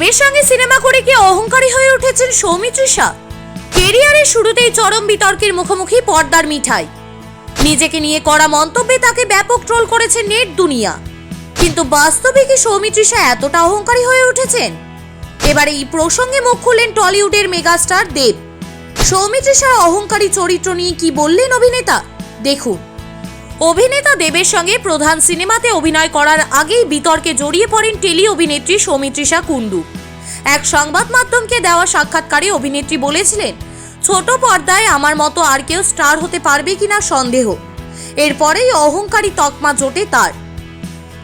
দেবের সঙ্গে সিনেমা করে কি অহংকারী হয়ে উঠেছেন সৌমিত্রিষা কেরিয়ারের শুরুতেই চরম বিতর্কের মুখোমুখি পর্দার মিঠাই। নিজেকে নিয়ে করা মন্তব্যে তাকে ব্যাপক ট্রোল করেছে নেট দুনিয়া। কিন্তু বাস্তবে কি সৌমিত্রিষা এতটা অহংকারী হয়ে উঠেছেন? এবার এই প্রসঙ্গে মুখ খুললেন টলিউডের মেগাস্টার দেব। সৌমিত্রিষার অহংকারী চরিত্র নিয়ে কি বললেন অভিনেতা? দেখুন। অভিনেতা দেবের সঙ্গে প্রধান সিনেমাতে অভিনয় করার আগেই বিতর্কে জড়িয়ে পড়েন টেলি অভিনেত্রী সৌমিত্রিষা কুণ্ডু। এক সংবাদ মাধ্যমকে দেওয়া সাক্ষাৎকারে অভিনেত্রী বলেছিলেন, ছোট পর্দায় আমার মতো আর কেউ স্টার হতে পারবে কিনা সন্দেহ। এরপরেই অহংকারী তকমা জোটে তার।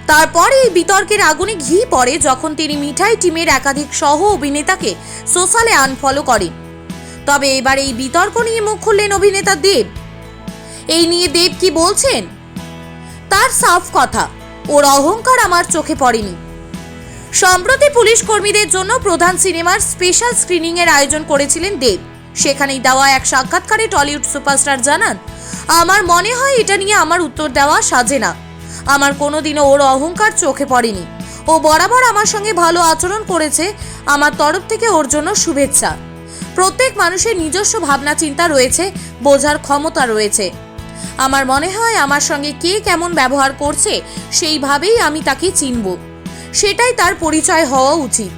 তারপরে এই বিতর্কের আগুনে ঘি পড়ে যখন তিনি মিঠাই টিমের একাধিক সহ অভিনেতাকে সোশ্যালে আনফলো করেন। তবে এবার এই বিতর্ক নিয়ে মুখ খুললেন অভিনেতা দেব। এই নিয়ে দেব কি বলছেন? তার সাফ কথা, ওর অহংকার আমার চোখে পড়েনি। সম্প্রতি পুলিশ কর্মীদের জন্য প্রধান সিনেমার স্পেশাল স্ক্রিনিং এর আয়োজন করেছিলেন দেব। সেখানেই দেওয়া এক সাক্ষাৎকারে টলিউড সুপারস্টার জানান, আমার মনে হয় এটা নিয়ে আমার উত্তর দেওয়া সাজে না। আমার কোনোদিনও ওর অহংকার চোখে পড়েনি। ও বরাবর আমার সঙ্গে ভালো আচরণ করেছে, আমার তরফ থেকে ওর জন্য শুভেচ্ছা। প্রত্যেক মানুষের নিজস্ব ভাবনা চিন্তা রয়েছে, বোঝার ক্ষমতা রয়েছে। আমার মনে হয় আমার সঙ্গে কে কেমন ব্যবহার করছে সেইভাবেই আমি তাকে চিনব। সেটাই তার পরিচয় হওয়া উচিত।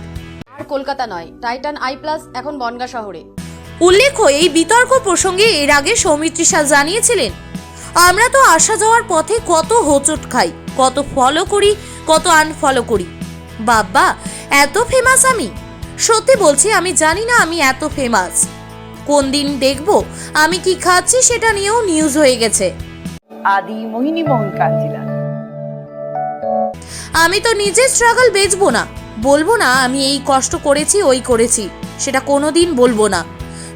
আর কলকাতা নয় টাইটান আই প্লাস এখন বনগা শহরে। উল্লেখ্য এই বিতর্ক প্রসঙ্গে এর আগে সৌমিত্রিষা জানিয়েছিলেন আমরা তো আসা যাওয়ার পথে কত হোঁচট খাই কত ফলো করি কত আনফলো করি। বাবা এত ফেমাস আমি? সত্যি বলছি আমি জানি না আমি এত ফেমাস কোন দিন দেখব আমি কি খাচ্ছি সেটা নিয়েও নিউজ হয়ে গেছে আদি মোহিনী মোহন কাঞ্জিলা আমি তো নিজে স্ট্রাগল বেচবো না বলবো না আমি এই কষ্ট করেছি ওই করেছি সেটা কোনোদিন বলবো না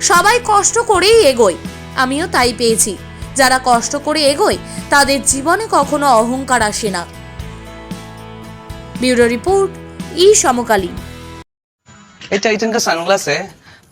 সবাই কষ্ট করেই এগোয় আমিও তাই পেয়েছি যারা কষ্ট করে এগোয় তাদের জীবনে কখনো অহংকার আসে না ব্যুরো রিপোর্ট ই সমকালীন ये टाइटन का सनग्लास है